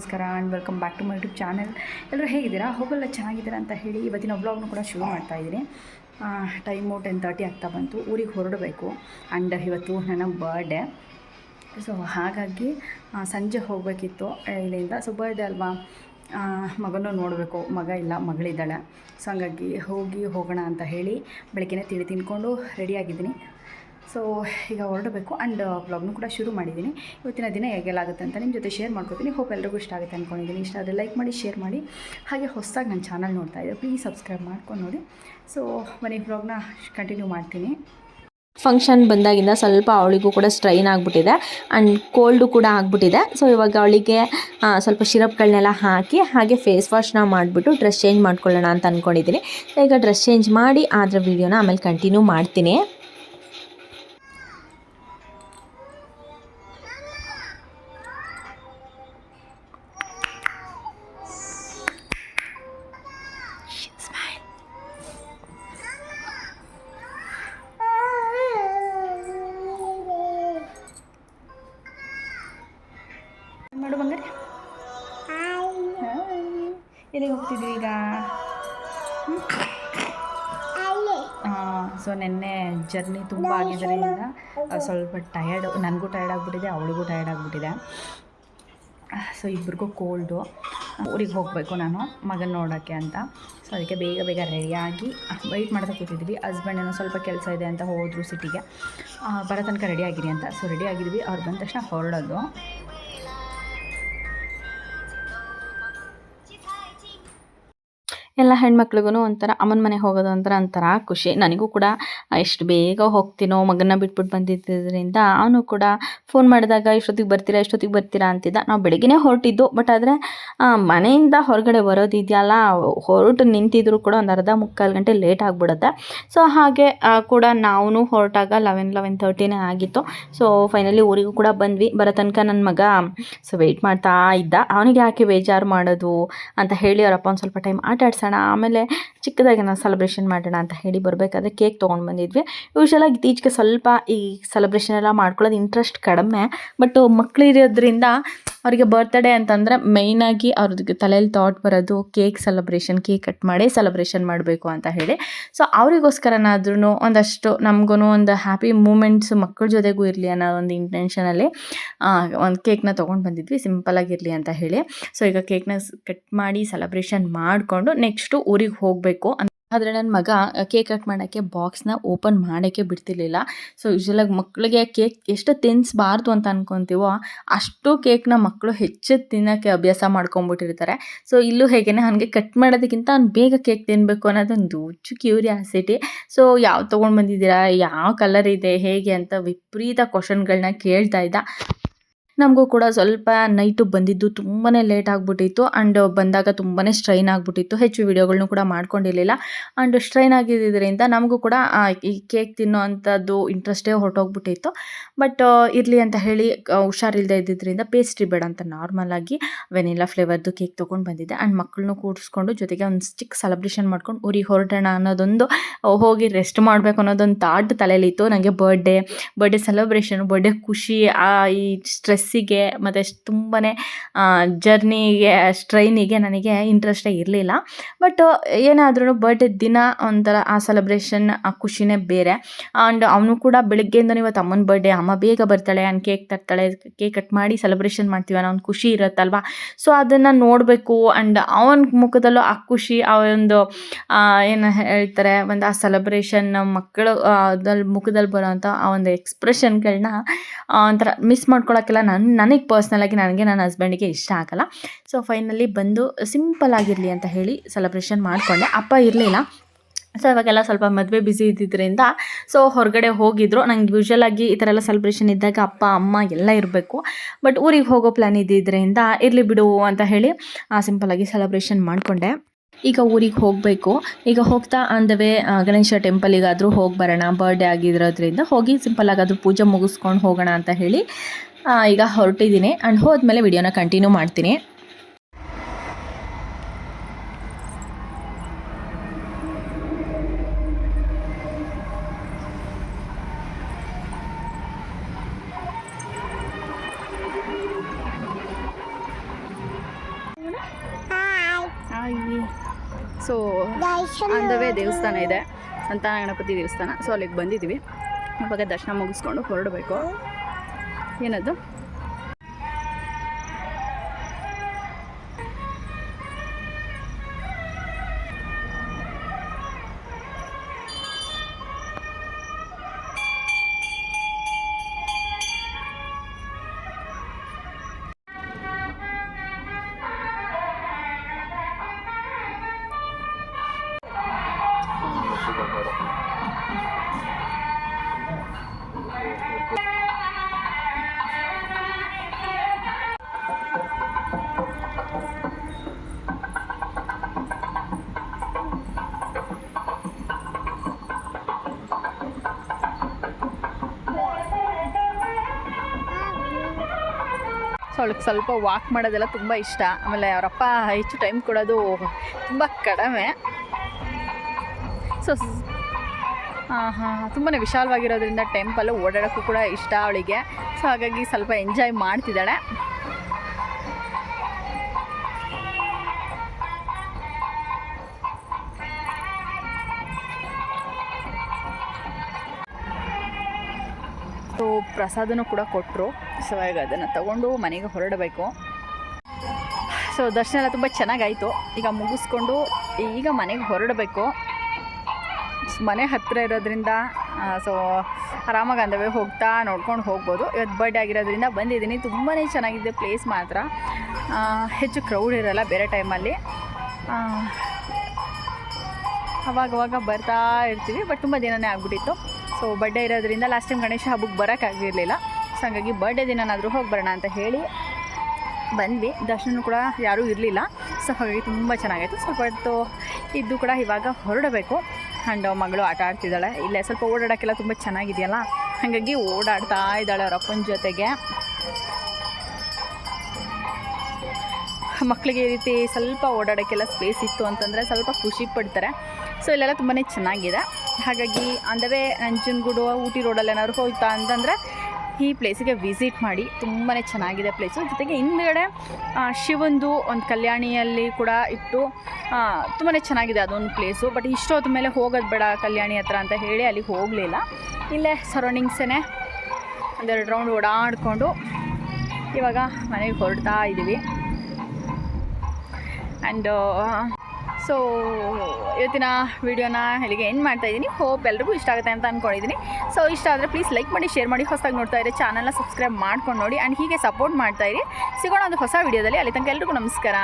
ನಮಸ್ಕಾರ and welcome back to my YouTube channel ಎಲ್ಲರೂ ಹೇಗಿದ್ದೀರಾ? ಹೋಗಲ್ಲ ಚೆನ್ನಾಗಿದ್ದೀರಾ ಅಂತ ಹೇಳಿ ಇವತ್ತಿನ ಬ್ಲಾಗ್ನು ಕೂಡ ಶುರು ಮಾಡ್ತಾ ಇದ್ದೀನಿ. ಟೈಮು ಟೆನ್ ತರ್ಟಿ ಆಗ್ತಾ ಬಂತು. ಊರಿಗೆ ಹೊರಡಬೇಕು. ಆ್ಯಂಡ್ ಇವತ್ತು ನನ್ನ ಬರ್ಡೇ ಸೊ ಹಾಗಾಗಿ ಸಂಜೆ ಹೋಗಬೇಕಿತ್ತು ಇಲ್ಲಿಂದ. ಸೊ ಬರ್ಡೇ ಅಲ್ವಾ? ಮಗನೂ ನೋಡಬೇಕು. ಮಗ ಇಲ್ಲ ಮಗಳಿದ್ದಾಳೆ. ಸೊ ಹಾಗಾಗಿ ಹೋಗಿ ಹೋಗೋಣ ಅಂತ ಹೇಳಿ ಬೆಳಗ್ಗೆನೇ ತಿಳಿ ತಿನ್ಕೊಂಡು ರೆಡಿಯಾಗಿದ್ದೀನಿ ಸೊ ಈಗ ಹೊರಡಬೇಕು ಆ್ಯಂಡ್ ಬ್ಲಾಗ್ನು ಕೂಡ ಶುರು ಮಾಡಿದ್ದೀನಿ. ಇವತ್ತಿನ ದಿನ ಹೇಗೆಲ್ಲ ಆಗುತ್ತೆ ಅಂತ ನಿಮ್ಮ ಜೊತೆ ಶೇರ್ ಮಾಡ್ಕೊತೀನಿ. ಹೋಪ್ ಎಲ್ರಿಗೂ ಇಷ್ಟ ಆಗುತ್ತೆ ಅಂದ್ಕೊಂಡಿದ್ದೀನಿ ಇಷ್ಟ ಆದರೆ ಲೈಕ್ ಮಾಡಿ ಶೇರ್ ಮಾಡಿ. ಹಾಗೆ ಹೊಸದಾಗಿ ನನ್ನ ಚಾನಲ್ ನೋಡ್ತಾ ಇದ್ದೆ ಪ್ಲೀಸ್ ಸಬ್ಸ್ಕ್ರೈಬ್ ಮಾಡ್ಕೊಂಡು ನೋಡಿ. ಸೊ ಮನೆ ಬ್ಲಾಗ್ನ ಕಂಟಿನ್ಯೂ ಮಾಡ್ತೀನಿ. ಫಂಕ್ಷನ್ ಬಂದಾಗಿಂದ ಸ್ವಲ್ಪ ಅವಳಿಗೂ ಕೂಡ ಸ್ಟ್ರೈನ್ ಆಗಿಬಿಟ್ಟಿದೆ ಆ್ಯಂಡ್ ಕೋಲ್ಡು ಕೂಡ ಆಗಿಬಿಟ್ಟಿದೆ. ಸೊ ಇವಾಗ ಅವಳಿಗೆ ಸ್ವಲ್ಪ ಶಿರಪ್ಗಳನ್ನೆಲ್ಲ ಹಾಕಿ ಹಾಗೆ ಫೇಸ್ ವಾಶ್ನ ಮಾಡಿಬಿಟ್ಟು ಡ್ರೆಸ್ ಚೇಂಜ್ ಮಾಡ್ಕೊಳ್ಳೋಣ ಅಂತ ಅಂದ್ಕೊಂಡಿದ್ದೀನಿ ಈಗ ಡ್ರೆಸ್ ಚೇಂಜ್ ಮಾಡಿ ಅದರ ವೀಡಿಯೋನ ಆಮೇಲೆ ಕಂಟಿನ್ಯೂ ಮಾಡ್ತೀನಿ. ಮಾಡು ಬಂಗಾರ. ಎಲ್ಲಿಗೆ ಹೋಗ್ತಿದ್ವಿ ಈಗ? ಸೊ ನೆನ್ನೆ ಜರ್ನಿ ತುಂಬ ಆಗಿದ್ದರಿಂದ ಸ್ವಲ್ಪ ಟಯರ್ಡ್ ನನಗೂ ಟಯರ್ಡ್ ಆಗಿಬಿಟ್ಟಿದೆ ಅವಳಿಗೂ ಟಯರ್ಡ್ ಆಗಿಬಿಟ್ಟಿದೆ. ಸೊ ಇಬ್ರಿಗೂ ಕೋಲ್ಡು ಊರಿಗೆ ಹೋಗಬೇಕು ನಾನು ಮಗನ ನೋಡೋಕ್ಕೆ ಅಂತ. ಸೊ ಅದಕ್ಕೆ ಬೇಗ ಬೇಗ ರೆಡಿಯಾಗಿ ವೆಯ್ಟ್ ಮಾಡ್ತಾ ಕೂತಿದ್ವಿ. ಹಸ್ಬೆಂಡ್ ಏನೋ ಸ್ವಲ್ಪ ಕೆಲಸ ಇದೆ ಅಂತ ಹೋದರು ಸಿಟಿಗೆ ಬರೋ ತನಕ ರೆಡಿ ಆಗಿರಿ ಅಂತ. ಸೊ ರೆಡಿ ಆಗಿದ್ವಿ ಅವ್ರು ಬಂದ ತಕ್ಷಣ ಹೊರಡೋದು. ಎಲ್ಲ ಹೆಣ್ಮಕ್ಳಿಗೂ ಒಂಥರ ಅಮ್ಮನ ಮನೆಗೆ ಹೋಗೋದು ಒಂಥರ ಒಂಥರ ಖುಷಿ. ನನಗೂ ಕೂಡ ಎಷ್ಟು ಬೇಗ ಹೋಗ್ತೀನೋ ಮಗನ ಬಿಟ್ಬಿಟ್ಟು ಬಂದಿದ್ದರಿಂದ ಅವನು ಕೂಡ ಫೋನ್ ಮಾಡಿದಾಗ, ಇಷ್ಟೊತ್ತಿಗೆ ಬರ್ತೀರಾ ಇಷ್ಟೊತ್ತಿಗೆ ಬರ್ತೀರಾ? ಅಂತಿದ್ದ. ನಾವು ಬೆಳಗ್ಗೆ ಹೊರಟಿದ್ದು ಬಟ್ ಆದರೆ ಮನೆಯಿಂದ ಹೊರಗಡೆ ಬರೋದಿದೆಯಲ್ಲ ಹೊರಟು ನಿಂತಿದ್ರು ಕೂಡ ಒಂದು ಅರ್ಧ ಮುಕ್ಕಾಲು ಗಂಟೆ ಲೇಟ್ ಆಗಿಬಿಡುತ್ತೆ. ಸೊ ಹಾಗೆ ಕೂಡ ನಾವು ಹೊರಟಾಗ ಲೆವೆನ್ ಲೆವೆನ್ ತರ್ಟಿನೇ ಆಗಿತ್ತು. ಸೊ ಫೈನಲಿ ಊರಿಗೂ ಕೂಡ ಬಂದ್ವಿ. ಬರೋ ತನಕ ನನ್ನ ಮಗ, ಸೊ ವೆಯ್ಟ್ ಮಾಡ್ತಾ ಇದ್ದ. ಅವನಿಗೆ ಯಾಕೆ ಬೇಜಾರು ಮಾಡೋದು? ಅಂತ ಹೇಳಿ ಅವರಪ್ಪ ಒಂದು ಸ್ವಲ್ಪ ಟೈಮ್ ಆಟ ಆಮೇಲೆ ಚಿಕ್ಕದಾಗಿ ನಾವು ಸೆಲೆಬ್ರೇಷನ್ ಮಾಡೋಣ ಅಂತ ಹೇಳಿ ಬರಬೇಕಾದ್ರೆ ಕೇಕ್ ತೊಗೊಂಡು ಬಂದಿದ್ವಿ. ಯೂಶಲಾಗಿ ಇತ್ತೀಚೆಗೆ ಸ್ವಲ್ಪ ಈ ಸೆಲೆಬ್ರೇಷನ್ ಎಲ್ಲ ಮಾಡ್ಕೊಳ್ಳೋದು ಇಂಟ್ರೆಸ್ಟ್ ಕಡಿಮೆ ಬಟ್ ಮಕ್ಕಳಿರೋದ್ರಿಂದ ಅವರಿಗೆ ಬರ್ತ್ಡೇ ಅಂತಂದರೆ ಮೇಯ್ನಾಗಿ ಅವ್ರದ್ದು ತಲೆಯಲ್ಲಿ ಥಾಟ್ ಬರೋದು ಕೇಕ್ ಸೆಲೆಬ್ರೇಷನ್ ಕೇಕ್ ಕಟ್ ಮಾಡಿ ಸೆಲೆಬ್ರೇಷನ್ ಮಾಡಬೇಕು ಅಂತ ಹೇಳಿ. ಸೊ ಅವರಿಗೋಸ್ಕರನಾದ್ರೂ ಒಂದಷ್ಟು ನಮಗೂ ಒಂದು ಹ್ಯಾಪಿ ಮೂಮೆಂಟ್ಸ್ ಮಕ್ಕಳ ಜೊತೆಗೂ ಇರಲಿ ಅನ್ನೋ ಒಂದು ಇಂಟೆನ್ಷನಲ್ಲಿ ಒಂದು ಕೇಕ್ನ ತೊಗೊಂಡು ಬಂದಿದ್ವಿ ಸಿಂಪಲಾಗಿರಲಿ ಅಂತ ಹೇಳಿ. ಸೊ ಈಗ ಕೇಕ್ನ ಕಟ್ ಮಾಡಿ ಸೆಲೆಬ್ರೇಷನ್ ಮಾಡಿಕೊಂಡು ನೆಕ್ಸ್ಟು ಊರಿಗೆ ಹೋಗಬೇಕು ಆದರೆ ನನ್ನ ಮಗ ಕೇಕ್ ಕಟ್ ಮಾಡೋಕ್ಕೆ ಬಾಕ್ಸ್ನ ಓಪನ್ ಮಾಡೋಕ್ಕೆ ಬಿಡ್ತಿರ್ಲಿಲ್ಲ. ಸೊ ಯೂಶಲಾಗಿ ಮಕ್ಕಳಿಗೆ ಕೇಕ್ ಎಷ್ಟು ತಿನ್ನಿಸ್ಬಾರ್ದು ಅಂತ ಅನ್ಕೊತೀವೋ, ಅಷ್ಟು ಕೇಕ್ನ ಮಕ್ಕಳು ಹೆಚ್ಚು ತಿನ್ನೋಕ್ಕೆ ಅಭ್ಯಾಸ ಮಾಡ್ಕೊಂಬಿಟ್ಟಿರ್ತಾರೆ. ಸೊ ಇಲ್ಲೂ ಹೇಗೆ ನನಗೆ ಕಟ್ ಮಾಡೋದಕ್ಕಿಂತ ಅವ್ನು ಬೇಗ ಕೇಕ್ ತಿನ್ನಬೇಕು ಅನ್ನೋದೊಂದು ಹುಚ್ಚು ಕ್ಯೂರಿಯಾಸಿಟಿ ಸೊ ಯಾವ ತೊಗೊಂಡು ಬಂದಿದ್ದೀರಾ, ಯಾವ ಕಲರ್ ಇದೆ, ಹೇಗೆ ಅಂತ ವಿಪರೀತ ಕ್ವಶನ್ಗಳನ್ನ ಕೇಳ್ತಾ ಇದ್ದ. ನಮಗೂ ಕೂಡ ಸ್ವಲ್ಪ ನೈಟು ಬಂದಿದ್ದು ತುಂಬಾ ಲೇಟ್ ಆಗಿಬಿಟ್ಟಿತ್ತು ಆ್ಯಂಡ್ ಬಂದಾಗ ತುಂಬಾ ಸ್ಟ್ರೈನ್ ಆಗಿಬಿಟ್ಟಿತ್ತು. ಹೆಚ್ಚು ವೀಡಿಯೋಗಳನ್ನೂ ಕೂಡ ಮಾಡ್ಕೊಂಡಿರಲಿಲ್ಲ. ಆ್ಯಂಡ್ ಸ್ಟ್ರೈನ್ ಆಗಿದ್ದರಿಂದ ನಮಗೂ ಕೂಡ ಈ ಕೇಕ್ ತಿನ್ನೋ ಅಂಥದ್ದು ಇಂಟ್ರೆಸ್ಟೇ ಹೊರಟೋಗ್ಬಿಟ್ಟಿತ್ತು. ಬಟ್ ಇರಲಿ ಅಂತ ಹೇಳಿ ಹುಷಾರಿಲ್ಲದೆ ಇದ್ದಿದ್ದರಿಂದ ಪೇಸ್ಟ್ರಿ ಬೇಡ ಅಂತ ನಾರ್ಮಲಾಗಿ ವೆನಿಲಾ ಫ್ಲೇವರ್ದು ಕೇಕ್ ತೊಗೊಂಡು ಬಂದಿದ್ದೆ. ಆ್ಯಂಡ್ ಮಕ್ಕಳನ್ನೂ ಕೂರಿಸ್ಕೊಂಡು ಜೊತೆಗೆ ಒಂದು ಸ್ಟಿಕ್ ಸೆಲೆಬ್ರೇಷನ್ ಮಾಡ್ಕೊಂಡು ಊರಿಗೆ ಹೊರಡೋಣ ಅನ್ನೋದೊಂದು ಹೋಗಿ ರೆಸ್ಟ್ ಮಾಡಬೇಕು ಅನ್ನೋದೊಂದು ಥಾಟ್ ತಲೆಯಲ್ಲಿತ್ತು ನನಗೆ ಬರ್ಡೇ ಬರ್ಡೇ ಸೆಲೆಬ್ರೇಷನ್, ಬರ್ಡೇ ಖುಷಿ, ಆ, ಈ ಸ್ಟ್ರೆಸ್ಸಿಗೆ ಮತ್ತು ತುಂಬಾ ಜರ್ನಿಗೆ ಸ್ಟ್ರೈನಿಗೆ ನನಗೆ ಇಂಟ್ರೆಸ್ಟೇ ಇರಲಿಲ್ಲ. ಬಟ್ ಏನಾದ್ರೂ ಬರ್ಡೇ ದಿನ ಒಂಥರ ಆ ಸೆಲೆಬ್ರೇಷನ್ ಆ ಖುಷಿನೇ ಬೇರೆ. ಆ್ಯಂಡ್ ಅವನು ಕೂಡ ಬೆಳಗ್ಗೆಯಿಂದ ಇವತ್ತು ಅಮ್ಮನ ಬರ್ಡೇ ಅಮ್ಮ ಬೇಗ ಬರ್ತಾಳೆ ಆ್ಯಂಡ್ ಕೇಕ್ ತರ್ತಾಳೆ ಕೇಕ್ ಕಟ್ ಮಾಡಿ ಸೆಲೆಬ್ರೇಷನ್ ಮಾಡ್ತೀವಿ ಅನ್ನೋ ಒಂದು ಖುಷಿ ಇರುತ್ತಲ್ವ? ಸೊ ಅದನ್ನು ನೋಡಬೇಕು. ಆ್ಯಂಡ್ ಅವನ ಮುಖದಲ್ಲೂ ಆ ಖುಷಿ, ಆ ಒಂದು ಏನು ಹೇಳ್ತಾರೆ, ಒಂದು ಆ ಸೆಲೆಬ್ರೇಷನ್ ಮಕ್ಕಳು ಮುಖದಲ್ಲಿ ಬರೋವಂಥ ಆ ಒಂದು ಎಕ್ಸ್ಪ್ರೆಷನ್ಗಳನ್ನ ಒಂಥರ ಮಿಸ್ ಮಾಡ್ಕೊಳಕ್ಕೆಲ್ಲ ನನ್ನ ನನಗೆ ಪರ್ಸ್ನಲಾಗಿ ನನಗೆ ನನ್ನ ಹಸ್ಬೆಂಡಿಗೆ ಇಷ್ಟ ಆಗಲ್ಲ. ಸೊ ಫೈನಲಿ ಬಂದು ಸಿಂಪಲ್ ಆಗಿರಲಿ ಅಂತ ಹೇಳಿ ಸೆಲೆಬ್ರೇಷನ್ ಮಾಡಿಕೊಂಡೆ. ಅಪ್ಪ ಇರಲಿಲ್ಲ. ಸೊ ಇವಾಗೆಲ್ಲ ಸ್ವಲ್ಪ ಮದುವೆ ಬ್ಯುಸಿ ಇದ್ದಿದ್ದರಿಂದ ಸೊ ಹೊರಗಡೆ ಹೋಗಿದ್ರು. ನಂಗೆ ಯೂಶ್ವಲಾಗಿ ಈ ಥರ ಎಲ್ಲ ಸೆಲೆಬ್ರೇಷನ್ ಇದ್ದಾಗ ಅಪ್ಪ, ಅಮ್ಮ ಎಲ್ಲ ಇರಬೇಕು. ಬಟ್ ಊರಿಗೆ ಹೋಗೋ ಪ್ಲ್ಯಾನ್ ಇದ್ದಿದ್ದರಿಂದ ಇರಲಿ ಬಿಡು ಅಂತ ಹೇಳಿ ಸಿಂಪಲಾಗಿ ಸೆಲೆಬ್ರೇಷನ್ ಮಾಡಿಕೊಂಡೆ. ಈಗ ಊರಿಗೆ ಹೋಗಬೇಕು. ಈಗ ಹೋಗ್ತಾ ಆನ್ ದ ವೇ ಗಣೇಶ ಟೆಂಪಲಿಗಾದರೂ ಹೋಗಿ ಬರೋಣ. ಬರ್ಡೇ ಆಗಿರೋದ್ರಿಂದ ಹೋಗಿ ಸಿಂಪಲ್ ಆಗಾದರೂ ಪೂಜೆ ಮುಗಿಸ್ಕೊಂಡು ಹೋಗೋಣ ಅಂತ ಹೇಳಿ ಈಗ ಹೊರಟಿದ್ದೀನಿ. ಆ್ಯಂಡ್ ಹೋದ್ಮೇಲೆ ವಿಡಿಯೋನ ಕಂಟಿನ್ಯೂ ಮಾಡ್ತೀನಿ. ಸೊ ಅಂದವೇ ದೇವಸ್ಥಾನ ಇದೆ. ಸಂತಾನ ಗಣಪತಿ ದೇವಸ್ಥಾನ. ಸೊ ಅಲ್ಲಿಗೆ ಬಂದಿದ್ದೀವಿ. ಇವಾಗ ದರ್ಶನ ಮುಗಿಸ್ಕೊಂಡು ಹೊರಡಬೇಕು. ಏನದು? ಅವಳಿಗೆ ಸ್ವಲ್ಪ ವಾಕ್ ಮಾಡೋದೆಲ್ಲ ತುಂಬ ಇಷ್ಟ. ಆಮೇಲೆ ಅವರಪ್ಪ ಹೆಚ್ಚು ಟೈಮ್ ಕೊಡೋದು ತುಂಬ ಕಡಿಮೆ. ಸೊ ಹಾಂ ಹಾಂ ತುಂಬಾ ವಿಶಾಲವಾಗಿರೋದ್ರಿಂದ ಟೆಂಪಲ್ಲು ಓಡಾಡೋಕ್ಕೂ ಕೂಡ ಇಷ್ಟ ಅವಳಿಗೆ. ಸೊ ಹಾಗಾಗಿ ಸ್ವಲ್ಪ ಎಂಜಾಯ್ ಮಾಡ್ತಿದ್ದಾಳೆ. ಸೊ ಪ್ರಸಾದನೂ ಕೂಡ ಕೊಟ್ಟರು ಸೊ ಈಗ ಅದನ್ನು ತಗೊಂಡು ಮನೆಗೆ ಹೊರಡಬೇಕು. ಸೊ ದರ್ಶನ ಎಲ್ಲ ತುಂಬ ಚೆನ್ನಾಗಾಯಿತು. ಈಗ ಮುಗಿಸ್ಕೊಂಡು ಈಗ ಮನೆಗೆ ಹೊರಡಬೇಕು. ಮನೆ ಹತ್ತಿರ ಇರೋದ್ರಿಂದ ಸೊ ಆರಾಮಾಗಿ ಅಂದವೇ ಹೋಗ್ತಾ ನೋಡ್ಕೊಂಡು ಹೋಗ್ಬೋದು. ಇವತ್ತು ಬರ್ಡೇ ಆಗಿರೋದ್ರಿಂದ ಬಂದಿದ್ದೀನಿ. ತುಂಬಾ ಚೆನ್ನಾಗಿದೆ ಪ್ಲೇಸ್ ಮಾತ್ರ. ಹೆಚ್ಚು ಕ್ರೌಡ್ ಇರಲ್ಲ ಬೇರೆ ಟೈಮಲ್ಲಿ ಅವಾಗವಾಗ ಬರ್ತಾ ಇರ್ತೀವಿ ಬಟ್ ತುಂಬ ದಿನನೇ ಆಗ್ಬಿಟ್ಟಿತ್ತು. ಸೊ ಬರ್ಡೇ ಇರೋದ್ರಿಂದ ಲಾಸ್ಟ್ ಟೈಮ್ ಗಣೇಶ ಹಬ್ಬಕ್ಕೆ ಬರೋಕ್ಕಾಗಿರಲಿಲ್ಲ ಸೊ ಹಾಗಾಗಿ ಬರ್ಡೇ ದಿನನಾದರೂ ಹೋಗಿ ಬರೋಣ ಅಂತ ಹೇಳಿ ಬಂದ್ವಿ. ದರ್ಶನ ಕೂಡ ಯಾರೂ ಇರಲಿಲ್ಲ. ಸೊ ಹಾಗಾಗಿ ತುಂಬ ಚೆನ್ನಾಗಿತ್ತು ಸ್ವಲ್ಪ ಹೊತ್ತು ಇದ್ದು ಕೂಡ ಇವಾಗ ಹೊರಡಬೇಕು. ಆ್ಯಂಡ್ ಮಗಳು ಆಟ ಆಡ್ತಿದ್ದಾಳೆ. ಇಲ್ಲೇ ಸ್ವಲ್ಪ ಓಡಾಡೋಕ್ಕೆಲ್ಲ ತುಂಬ ಚೆನ್ನಾಗಿದೆಯಲ್ಲ. ಹಾಗಾಗಿ ಓಡಾಡ್ತಾ ಇದ್ದಾಳೆ ಅವ್ರ ಜೊತೆಗೆ. ಮಕ್ಕಳಿಗೆ ಈ ರೀತಿ ಸ್ವಲ್ಪ ಓಡಾಡೋಕ್ಕೆಲ್ಲ ಸ್ಪೇಸ್ ಇತ್ತು ಅಂತಂದರೆ ಸ್ವಲ್ಪ ಖುಷಿ ಪಡ್ತಾರೆ. ಸೊ ಇಲ್ಲೆಲ್ಲ ತುಂಬಾ ಚೆನ್ನಾಗಿದೆ. ಹಾಗಾಗಿ ಅಂದವೇ ನಂಜನಗೂಡು ಊಟಿ ರೋಡಲ್ಲಿ ಏನಾದ್ರು ಹೋಯ್ತಾ ಅಂತಂದರೆ ಈ ಪ್ಲೇಸಿಗೆ ವಿಸಿಟ್ ಮಾಡಿ ತುಂಬಾ ಚೆನ್ನಾಗಿದೆ ಪ್ಲೇಸು ಜೊತೆಗೆ ಹಿಂದ್ಗಡೆ ಶಿವಂದು ಒಂದು ಕಲ್ಯಾಣಿಯಲ್ಲಿ ಕೂಡ ಇಟ್ಟು ತುಂಬಾ ಚೆನ್ನಾಗಿದೆ ಅದೊಂದು ಪ್ಲೇಸು ಬಟ್ ಇಷ್ಟೋದ ಮೇಲೆ ಹೋಗೋದು ಬೇಡ ಕಲ್ಯಾಣಿ ಹತ್ರ ಅಂತ ಹೇಳಿ ಅಲ್ಲಿಗೆ ಹೋಗಲಿಲ್ಲ. ಇಲ್ಲೇ ಸರೌಂಡಿಂಗ್ಸೇ ಒಂದೆರಡು ರೌಂಡ್ ಓಡಾಡಿಕೊಂಡು ಇವಾಗ ಮನೆಗೆ ಹೊರಡ್ತಾ ಇದ್ದೀವಿ ಆ್ಯಂಡ್ ಸೊ ಇವತ್ತಿನ ವಿಡಿಯೋನ ಇಲ್ಲಿಗೆ ಎಂಡ್ ಮಾಡ್ತಾ ಇದ್ದೀನಿ. ಹೋಪ್ ಎಲ್ರಿಗೂ ಇಷ್ಟ ಆಗುತ್ತೆ ಅಂತ ಅಂದ್ಕೊಂಡಿದ್ದೀನಿ ಸೊ ಇಷ್ಟ ಆದರೆ ಪ್ಲೀಸ್ ಲೈಕ್ ಮಾಡಿ ಶೇರ್ ಮಾಡಿ, ಹೊಸದಾಗಿ ನೋಡ್ತಾ ಇರಿ ಚಾನಲ್ನ ಸಬ್ಸ್ಕ್ರೈಬ್ ಮಾಡ್ಕೊಂಡು ನೋಡಿ. ಆ್ಯಂಡ್ ಹೀಗೆ ಸಪೋರ್ಟ್ ಮಾಡ್ತಾ ಇರಿ. ಸಿಗೋಣ ಒಂದು ಹೊಸ ವೀಡಿಯೋದಲ್ಲಿ. ಅಲ್ಲಿ ತನಕ ಎಲ್ರಿಗೂ ನಮಸ್ಕಾರ.